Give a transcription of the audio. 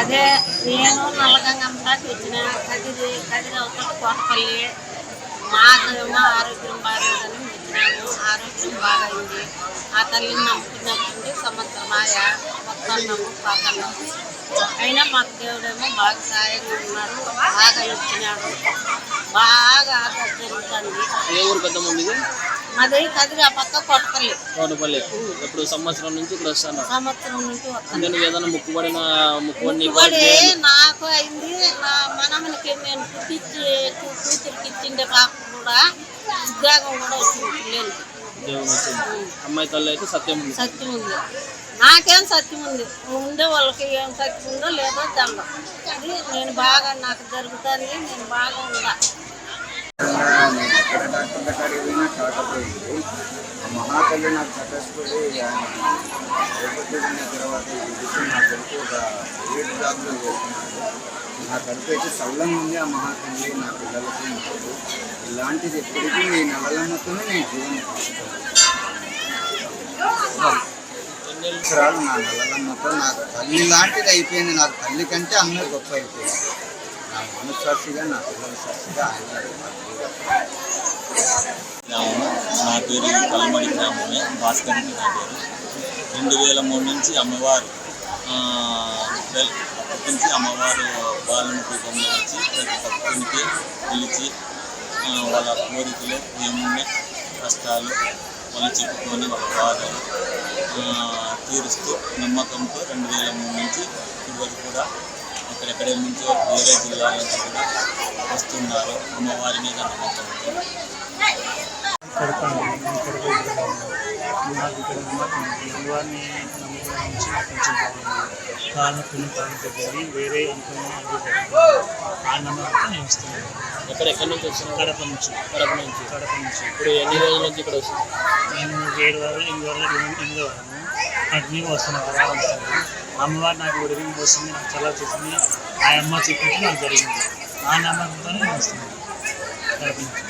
అదే నేను నల్లగంగమ్మ వచ్చిన కదిరి కదిరి అవతల కోటపల్లి మాకేమో ఆరోగ్యం బాగాలేదని వచ్చినాము ఆరోగ్యం బాగైంది ఆ తల్లిని నమ్ముకున్నప్పుడు సంవత్సరం ఆయా వస్తున్నాము పాకన్నాము అయినా మాకు దేవుడేమో బాగా సాయంగా ఉన్నాడు బాగా ఇచ్చినాడు. బాగా ఆదరణ జరుగుతుంది ఏ ఊరు పెద్దమ్మ మీది మాది కదిరి పక్క కొట్టపల్లి కోటపల్లి. ఇప్పుడు సంవత్సరం నుంచి ఇక్కడ వస్తాను. సంవత్సరం నుంచి వస్తాను. అంటే నువ్వు ఏదైనా ముక్కుబడిన ఇప్పుడే నాకు అయింది. నా మనవనికి నేను పుట్టించి కూతురికి ఇచ్చిండే పాప కూడా ఉద్యోగం కూడా వచ్చింది లేదు వచ్చింది. అమ్మాయి తల్లి అయితే సత్యం ఉంది. సత్యం ఉంది. నాకేం సత్యం ఉంది? ఉండే వాళ్ళకి ఏం సత్యం ఉందో లేదో తెల్లం అది నేను బాగా నాకు జరుగుతుంది నేను బాగా ఉందా నేను ఎక్కడ పోయినా కాకపోయింది ఆ మహాతల్లి నాకు తటస్థుడి రేపొద్దున్న తర్వాత ఈ విషయం నా కొడుకు ఒక ఏడు డాక్టర్లు చేస్తున్నాడు నా కడుపు అయితే చల్లంగా ఉంది ఆ మహాకళి నా పిల్లలకి నాకు ఇలాంటిది ఎప్పటికీ ఈ నెలలమ్మతోనే నేను జీవనం సంవత్సరాలు నా నెలలమ్మతో నాకు తల్లి లాంటిది అయిపోయింది నాకు తల్లి కంటే అన్న గొప్ప అయిపోయింది నా మనస్సాక్షిగా నా పిల్లల సాక్షిగా ఆయన గ్రామము నా పేరు కలమడి గ్రామమే భాస్కర్ రెడ్డి నా పేరు. రెండు వేల మూడు నుంచి అమ్మవారు ఆ, అప్పటి నుంచి అమ్మవారు బాలన రూపంలో వచ్చి ప్రతి భక్తునికి పిలిచి వాళ్ళ కోరికలు ఏమున్నా కష్టాలు వాళ్ళు చెప్పుకొని వాళ్ళ బాధలు తీరుస్తూ నమ్మకంతో రెండు వేల మూడు నుంచి ఇప్పటివరకు కూడా ఎక్కడెక్కడి నుంచో వేరే జిల్లాల నుంచి కూడా వస్తున్నారు అమ్మవారి మీద నమ్మకంతో కడప నాకు ఇక్కడ అమ్మవారిని నమ్మకం నుంచి కొంచెం బాగుంది తగ్గింది వేరే అనుకున్న ఆ నేను వస్తున్నాను నుంచి కడప నుంచి. కడప నుంచి. కడప నుంచి. ఇప్పుడు ఎన్ని రోజుల నుంచి ఇక్కడ వస్తున్నావు? నేను ఏడు వారాలు ఎనిమిది వారాలు ఎనిమిది వారము కంటిన్యూగా వస్తున్న వారాలు వస్తున్నాను. అమ్మవారు నాకు ఉడికి వస్తుంది నాకు చాలా చేసింది ఆ అమ్మ చెప్పినట్టు నాకు జరిగింది. ఆ నమ్మకంతోనే నేను వస్తున్నాను. కడప నుంచి.